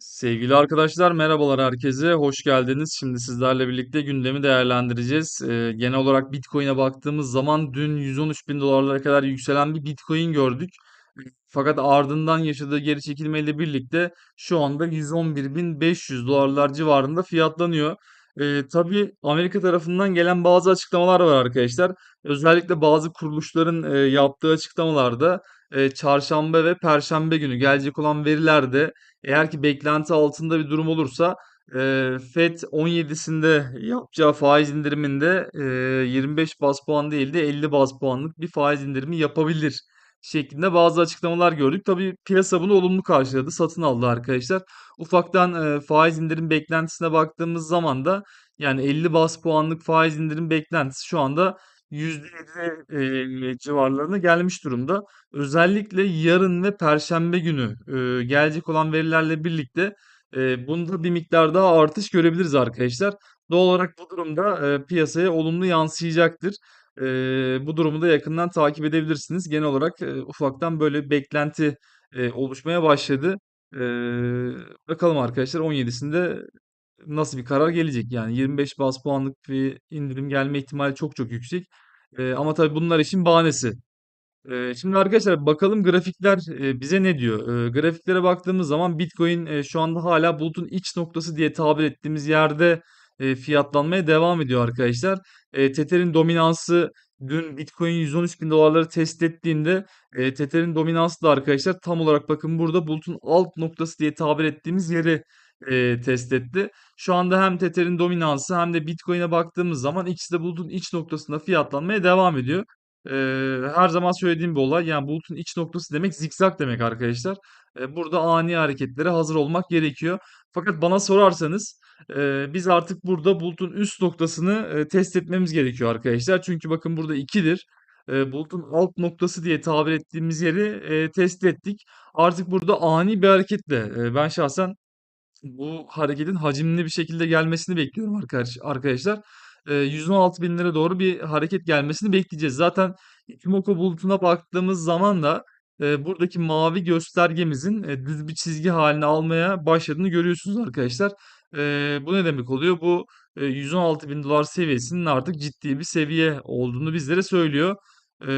Sevgili arkadaşlar, merhabalar herkese, hoş geldiniz. Şimdi sizlerle birlikte gündemi değerlendireceğiz. Ee, genel olarak Bitcoin'e baktığımız zaman dün 113 bin dolarlara kadar yükselen bir Bitcoin gördük. Fakat ardından yaşadığı geri çekilmeyle birlikte şu anda 111.500 dolarlar civarında fiyatlanıyor. Ee, tabii Amerika tarafından gelen bazı açıklamalar var arkadaşlar. Özellikle bazı kuruluşların e, yaptığı açıklamalarda e, çarşamba ve perşembe günü gelecek olan verilerde eğer ki beklenti altında bir durum olursa e, FED 17'sinde yapacağı faiz indiriminde e, 25 baz puan değil de 50 baz puanlık bir faiz indirimi yapabilir şeklinde bazı açıklamalar gördük. Tabii piyasa bunu olumlu karşıladı, satın aldı arkadaşlar. Ufaktan e, faiz indirim beklentisine baktığımız zaman da yani 50 baz puanlık faiz indirim beklentisi şu anda %7 e, civarlarına gelmiş durumda. Özellikle yarın ve Perşembe günü e, gelecek olan verilerle birlikte e, bunda bir miktar daha artış görebiliriz arkadaşlar. Doğal olarak bu durumda e, piyasaya olumlu yansıyacaktır. E, bu durumu da yakından takip edebilirsiniz. Genel olarak e, ufaktan böyle beklenti e, oluşmaya başladı. E, bakalım arkadaşlar 17'sinde nasıl bir karar gelecek? Yani 25 baz puanlık bir indirim gelme ihtimali çok çok yüksek. E, ama tabii bunlar için bahanesi. Şimdi arkadaşlar bakalım grafikler bize ne diyor? Grafiklere baktığımız zaman Bitcoin şu anda hala bulutun iç noktası diye tabir ettiğimiz yerde e, fiyatlanmaya devam ediyor arkadaşlar. E, Tether'in dominansı dün Bitcoin 113 bin dolarları test ettiğinde e, Tether'in dominansı da arkadaşlar tam olarak bakın burada bulutun alt noktası diye tabir ettiğimiz yeri e, test etti. Şu anda hem Tether'in dominansı hem de Bitcoin'e baktığımız zaman ikisi de bulutun iç noktasında fiyatlanmaya devam ediyor. Eee, her zaman söylediğim bir olay. Yani bulutun iç noktası demek zikzak demek arkadaşlar. Eee, burada ani hareketlere hazır olmak gerekiyor. Fakat bana sorarsanız eee, biz artık burada bulutun üst noktasını eee, test etmemiz gerekiyor arkadaşlar. Çünkü bakın burada 2'dir. Eee, bulutun alt noktası diye tabir ettiğimiz yeri eee, test ettik. Artık burada ani bir hareketle eee, ben şahsen bu hareketin hacimli bir şekilde gelmesini bekliyorum arkadaş, arkadaşlar. Ee, 116 binlere doğru bir hareket gelmesini bekleyeceğiz. Zaten Ichimoku bulutuna baktığımız zaman da e, buradaki mavi göstergemizin e, düz bir çizgi haline almaya başladığını görüyorsunuz arkadaşlar. E, bu ne demek oluyor? Bu e, 116 bin dolar seviyesinin artık ciddi bir seviye olduğunu bizlere söylüyor. E,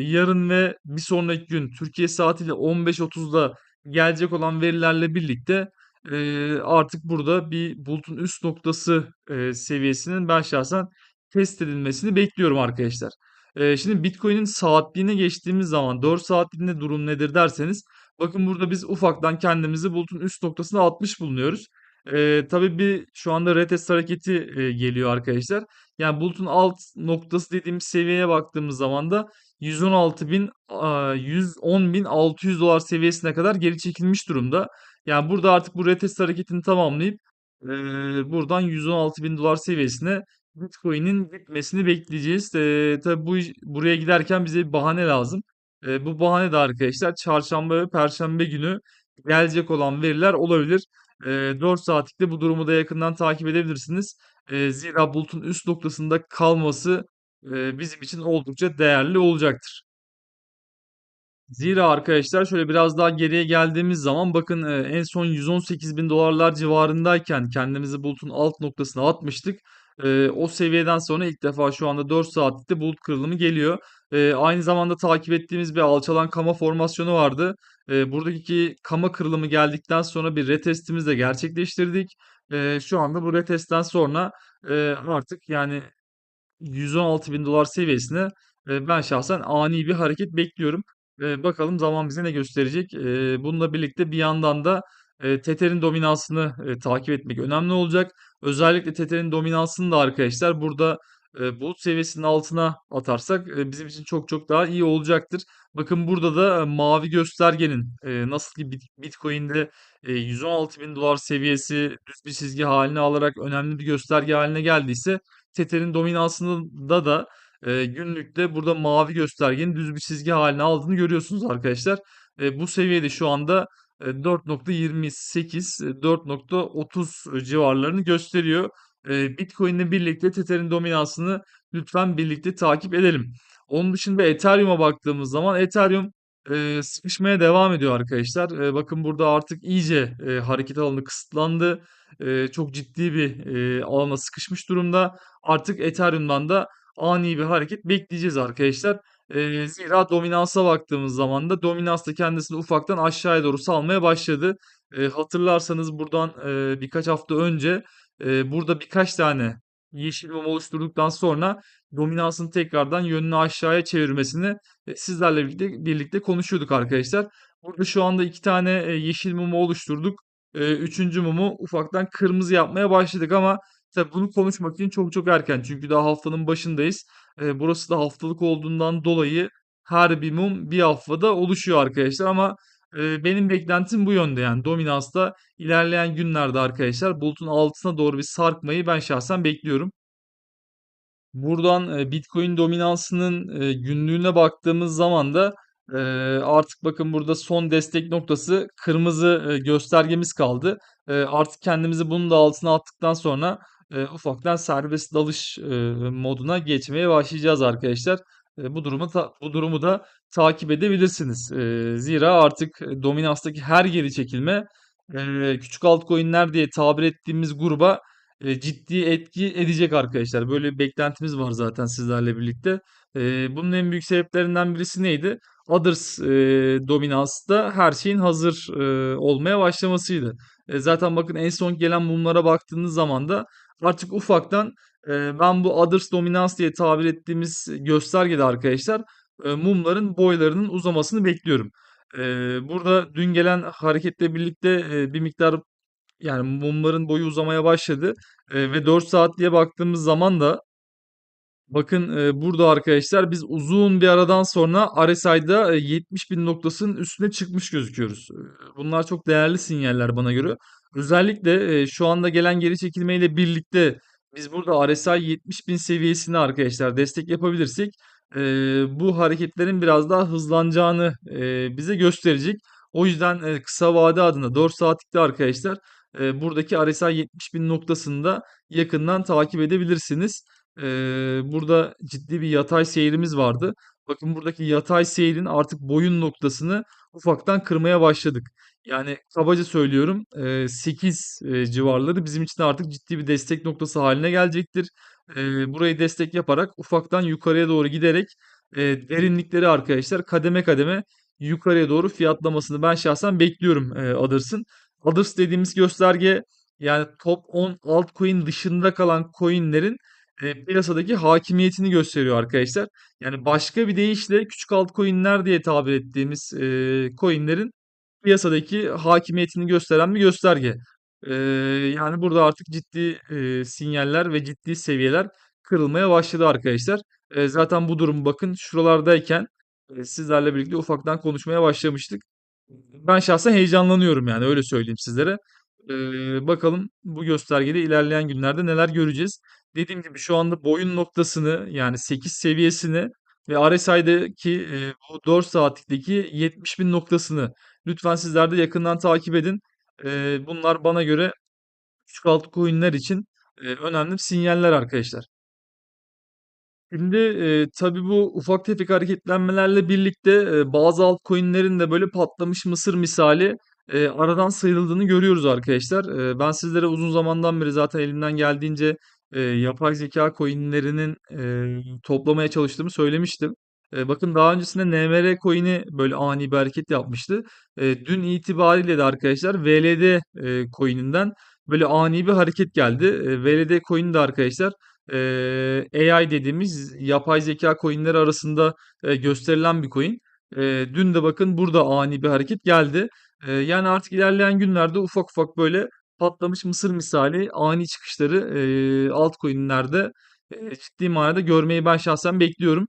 yarın ve bir sonraki gün Türkiye saatiyle 15.30'da gelecek olan verilerle birlikte Eee, artık burada bir bulutun üst noktası eee, seviyesinin ben şahsen test edilmesini bekliyorum arkadaşlar. Eee, şimdi Bitcoin'in saatliğine geçtiğimiz zaman 4 saatliğinde durum nedir derseniz bakın burada biz ufaktan kendimizi bulutun üst noktasına atmış bulunuyoruz. Eee tabii bir şu anda retest hareketi eee, geliyor arkadaşlar. Yani bulutun alt noktası dediğimiz seviyeye baktığımız zaman da 116 bin, aa, 110 bin 600 dolar seviyesine kadar geri çekilmiş durumda. Yani burada artık bu retest hareketini tamamlayıp eee, buradan 116 bin dolar seviyesine Bitcoin'in gitmesini bekleyeceğiz. Eee tabii bu buraya giderken bize bir bahane lazım. Eee, bu bahane de arkadaşlar çarşamba ve perşembe günü gelecek olan veriler olabilir. Eee 4 saatlikte bu durumu da yakından takip edebilirsiniz. Eee, zira bulutun üst noktasında kalması eee, bizim için oldukça değerli olacaktır. Zira arkadaşlar şöyle biraz daha geriye geldiğimiz zaman bakın e, en son 118 bin dolarlar civarındayken kendimizi bulutun alt noktasına atmıştık. E, o seviyeden sonra ilk defa şu anda 4 saatlikte bulut kırılımı geliyor. E, aynı zamanda takip ettiğimiz bir alçalan kama formasyonu vardı. Buradaki kama kırılımı geldikten sonra bir retestimizi de gerçekleştirdik. Şu anda bu retestten sonra artık yani 116 bin dolar seviyesine ben şahsen ani bir hareket bekliyorum. E, bakalım zaman bize ne gösterecek. E, bununla birlikte bir yandan da e, Tether'in dominansını e, takip etmek önemli olacak. Özellikle Tether'in dominansını da arkadaşlar burada e, bulut seviyesinin altına atarsak bizim için çok çok daha iyi olacaktır. Bakın burada da mavi göstergenin nasıl ki Bit- Bitcoin'de e, 116 bin dolar seviyesi düz bir çizgi haline alarak önemli bir gösterge haline geldiyse Tether'in dominansında da e, günlükte burada mavi göstergenin düz bir çizgi haline aldığını görüyorsunuz arkadaşlar. E, bu seviyede şu anda e, 4.28, e, 4.30 civarlarını gösteriyor. Bitcoin'le birlikte Tether'in dominansını lütfen birlikte takip edelim. Onun dışında Ethereum'a baktığımız zaman Ethereum e, sıkışmaya devam ediyor arkadaşlar. E, bakın burada artık iyice e, hareket alanı kısıtlandı. E, çok ciddi bir e, alana sıkışmış durumda. Artık Ethereum'dan da ani bir hareket bekleyeceğiz arkadaşlar. E, zira dominansa baktığımız zaman da dominans da kendisini ufaktan aşağıya doğru salmaya başladı. E, hatırlarsanız buradan e, birkaç hafta önce e, burada birkaç tane yeşil mum oluşturduktan sonra dominansın tekrardan yönünü aşağıya çevirmesini e, sizlerle birlikte, birlikte konuşuyorduk arkadaşlar. Burada şu anda iki tane e, yeşil mumu oluşturduk. E, üçüncü mumu ufaktan kırmızı yapmaya başladık ama tabii bunu konuşmak için çok çok erken. Çünkü daha haftanın başındayız. E, burası da haftalık olduğundan dolayı her bir mum bir haftada oluşuyor arkadaşlar ama e, benim beklentim bu yönde yani dominansta ilerleyen günlerde arkadaşlar bulutun altına doğru bir sarkmayı ben şahsen bekliyorum. Buradan e, Bitcoin dominansının e, günlüğüne baktığımız zaman da e, artık bakın burada son destek noktası kırmızı e, göstergemiz kaldı. E, artık kendimizi bunun da altına attıktan sonra e, ufaktan serbest dalış e, moduna geçmeye başlayacağız arkadaşlar. E, bu durumu ta- bu durumu da takip edebilirsiniz. E, zira artık e, dominanstaki her geri çekilme e, küçük altcoin'ler diye tabir ettiğimiz gruba e, ciddi etki edecek arkadaşlar. Böyle bir beklentimiz var zaten sizlerle birlikte. E, bunun en büyük sebeplerinden birisi neydi? Others e, dominansta her şeyin hazır e, olmaya başlamasıydı. E, zaten bakın en son gelen mumlara baktığınız zaman da artık ufaktan e, ben bu Others dominans diye tabir ettiğimiz göstergede arkadaşlar e, mumların boylarının uzamasını bekliyorum. E, burada dün gelen hareketle birlikte e, bir miktar yani mumların boyu uzamaya başladı. Eee, ve 4 saatliğe baktığımız zaman da Bakın e, burada arkadaşlar biz uzun bir aradan sonra RSI'da e, 70 bin noktasının üstüne çıkmış gözüküyoruz. E, Bunlar çok değerli sinyaller bana göre. Özellikle şu anda gelen geri çekilmeyle birlikte biz burada RSI 70 bin seviyesini arkadaşlar destek yapabilirsek bu hareketlerin biraz daha hızlanacağını bize gösterecek. O yüzden kısa vade adına 4 saatlikte arkadaşlar e, buradaki RSI 70 bin noktasını yakından takip edebilirsiniz. Burada ciddi bir yatay seyrimiz vardı. Bakın buradaki yatay seyrin artık boyun noktasını ufaktan kırmaya başladık. Yani kabaca söylüyorum eee 8 eee, civarları bizim için artık ciddi bir destek noktası haline gelecektir. Burayı destek yaparak ufaktan yukarıya doğru giderek derinlikleri arkadaşlar kademe kademe yukarıya doğru fiyatlamasını ben şahsen bekliyorum Others'ın. Others dediğimiz gösterge yani top 10 altcoin dışında kalan coinlerin e, piyasadaki hakimiyetini gösteriyor arkadaşlar. Yani başka bir deyişle küçük altcoin'ler diye tabir ettiğimiz e, coin'lerin piyasadaki hakimiyetini gösteren bir gösterge. E, yani burada artık ciddi e, sinyaller ve ciddi seviyeler kırılmaya başladı arkadaşlar. E, zaten bu durum bakın şuralardayken e, sizlerle birlikte ufaktan konuşmaya başlamıştık. Ben şahsen heyecanlanıyorum yani öyle söyleyeyim sizlere. Eee, bakalım bu göstergede ilerleyen günlerde neler göreceğiz. Dediğim gibi şu anda boyun noktasını yani 8 seviyesini ve RSI'deki eee, bu 4 saatlikteki 70 bin noktasını lütfen sizler de yakından takip edin. Eee, bunlar bana göre küçük altcoin'ler için eee, önemli sinyaller arkadaşlar. Şimdi, eee, tabii bu ufak tefek hareketlenmelerle birlikte, eee, bazı altcoin'lerin de böyle patlamış mısır misali, eee, aradan sıyrıldığını görüyoruz arkadaşlar. Eee, ben sizlere uzun zamandan beri zaten elimden geldiğince, eee, yapay zeka coin'lerinin, eee, toplamaya çalıştığımı söylemiştim. Eee, bakın daha öncesinde NMR coin'i böyle ani bir hareket yapmıştı. Eee, dün itibariyle de arkadaşlar VLD, eee, coin'inden böyle ani bir hareket geldi. Eee, VLD coin de arkadaşlar Eee, AI dediğimiz yapay zeka coin'leri arasında eee, gösterilen bir coin. Eee, dün de bakın burada ani bir hareket geldi. Eee, yani artık ilerleyen günlerde ufak ufak böyle patlamış mısır misali ani çıkışları eee altcoin'lerde eee, ciddi manada görmeyi ben şahsen bekliyorum.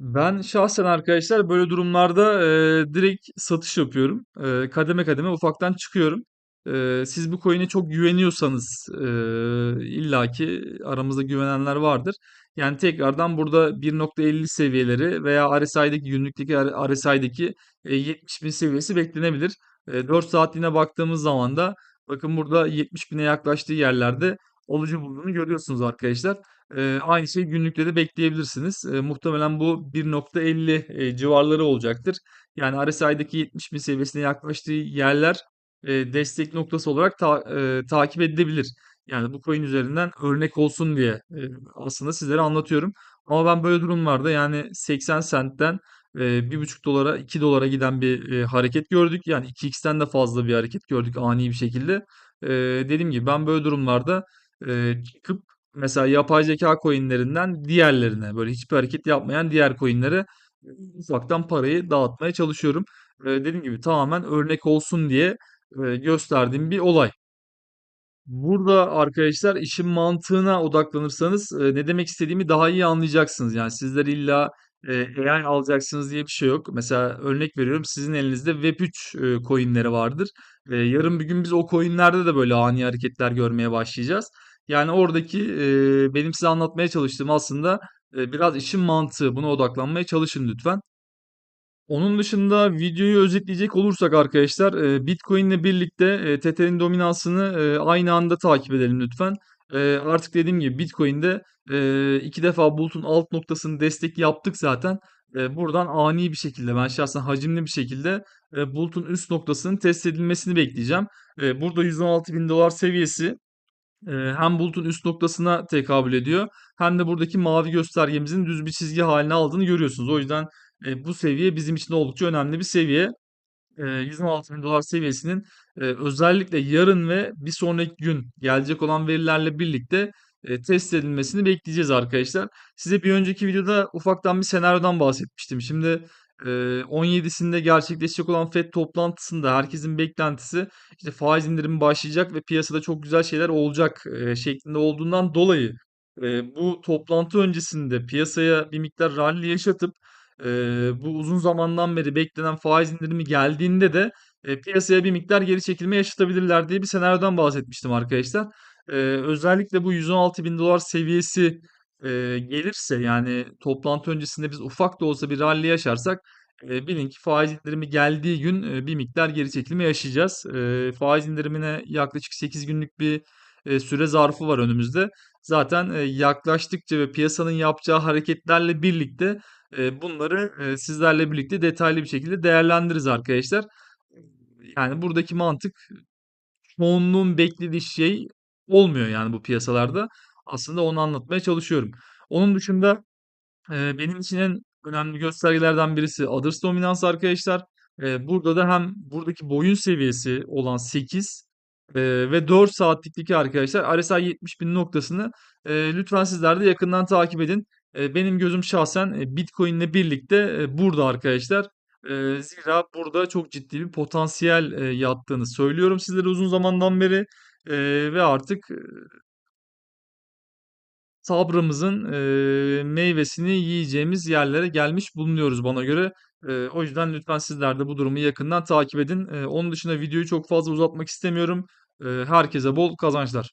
Ben şahsen arkadaşlar böyle durumlarda eee, direkt satış yapıyorum. Eee, kademe kademe ufaktan çıkıyorum. Eee, siz bu coin'e çok güveniyorsanız eee illaki aramızda güvenenler vardır. Yani tekrardan burada 1.50 seviyeleri veya RSI'deki günlükteki RSI'deki e, 70 bin seviyesi beklenebilir. E, 4 saatliğine baktığımız zaman da bakın burada 70 bine yaklaştığı yerlerde alıcı bulduğunu görüyorsunuz arkadaşlar. Eee, aynı şeyi günlükte de bekleyebilirsiniz. Muhtemelen bu 1.50 eee, civarları olacaktır. Yani RSI'deki 70.000 seviyesine yaklaştığı yerler destek noktası olarak ta- eee, takip edilebilir. Yani bu coin üzerinden örnek olsun diye eee, aslında sizlere anlatıyorum. Ama ben böyle durumlarda yani 80 centten eee 1,5 dolara 2 dolara giden bir eee, hareket gördük. Yani 2x'ten de fazla bir hareket gördük ani bir şekilde. Dediğim gibi ben böyle durumlarda çıkıp mesela yapay zeka coinlerinden diğerlerine böyle hiçbir hareket yapmayan diğer coinlere e, ufaktan parayı dağıtmaya çalışıyorum. Dediğim gibi tamamen örnek olsun diye gösterdiğim bir olay. Burada arkadaşlar işin mantığına odaklanırsanız e, ne demek istediğimi daha iyi anlayacaksınız. Yani sizler illa e, AI alacaksınız diye bir şey yok. Mesela örnek veriyorum sizin elinizde Web3 e, coinleri vardır. E, yarın bir gün biz o coinlerde de böyle ani hareketler görmeye başlayacağız. Yani oradaki e, benim size anlatmaya çalıştığım aslında e, biraz işin mantığı. Buna odaklanmaya çalışın lütfen. Onun dışında videoyu özetleyecek olursak arkadaşlar e, Bitcoin ile birlikte e, Tether'in dominansını e, aynı anda takip edelim lütfen. E, artık dediğim gibi Bitcoin'de iki defa bulutun alt noktasını destek yaptık zaten. Buradan ani bir şekilde ben şahsen hacimli bir şekilde e, bulutun üst noktasının test edilmesini bekleyeceğim. Burada 116 bin dolar seviyesi hem bulutun üst noktasına tekabül ediyor hem de buradaki mavi göstergemizin düz bir çizgi haline aldığını görüyorsunuz. O yüzden e, bu seviye bizim için oldukça önemli bir seviye. E, 116 bin dolar seviyesinin e, özellikle yarın ve bir sonraki gün gelecek olan verilerle birlikte e, test edilmesini bekleyeceğiz arkadaşlar. Size bir önceki videoda ufaktan bir senaryodan bahsetmiştim. Şimdi e, 17'sinde gerçekleşecek olan FED toplantısında herkesin beklentisi işte faiz indirimi başlayacak ve piyasada çok güzel şeyler olacak e, şeklinde olduğundan dolayı e, bu toplantı öncesinde piyasaya bir miktar rally yaşatıp Eee, bu uzun zamandan beri beklenen faiz indirimi geldiğinde de e, piyasaya bir miktar geri çekilme yaşatabilirler diye bir senaryodan bahsetmiştim arkadaşlar. Eee, özellikle bu 116 bin dolar seviyesi e, gelirse yani toplantı öncesinde biz ufak da olsa bir rally yaşarsak e, bilin ki faiz indirimi geldiği gün e, bir miktar geri çekilme yaşayacağız. E, faiz indirimine yaklaşık 8 günlük bir e, süre zarfı var önümüzde. Zaten e, yaklaştıkça ve piyasanın yapacağı hareketlerle birlikte e, bunları e, sizlerle birlikte detaylı bir şekilde değerlendiririz arkadaşlar. Yani buradaki mantık çoğunluğun beklediği şey olmuyor yani bu piyasalarda. Aslında onu anlatmaya çalışıyorum. Onun dışında benim için en önemli göstergelerden birisi Others dominans arkadaşlar. Burada da hem buradaki boyun seviyesi olan 8 eee, ve 4 saatlikteki arkadaşlar RSI 70.000 noktasını eee, lütfen sizler de yakından takip edin. Eee, benim gözüm şahsen e, Bitcoin ile birlikte e, burada arkadaşlar. Eee, zira burada çok ciddi bir potansiyel e, yattığını söylüyorum sizlere uzun zamandan beri. Eee, ve artık sabrımızın eee, meyvesini yiyeceğimiz yerlere gelmiş bulunuyoruz bana göre. Eee, o yüzden lütfen sizler de bu durumu yakından takip edin. Eee, onun dışında videoyu çok fazla uzatmak istemiyorum. Eee, herkese bol kazançlar.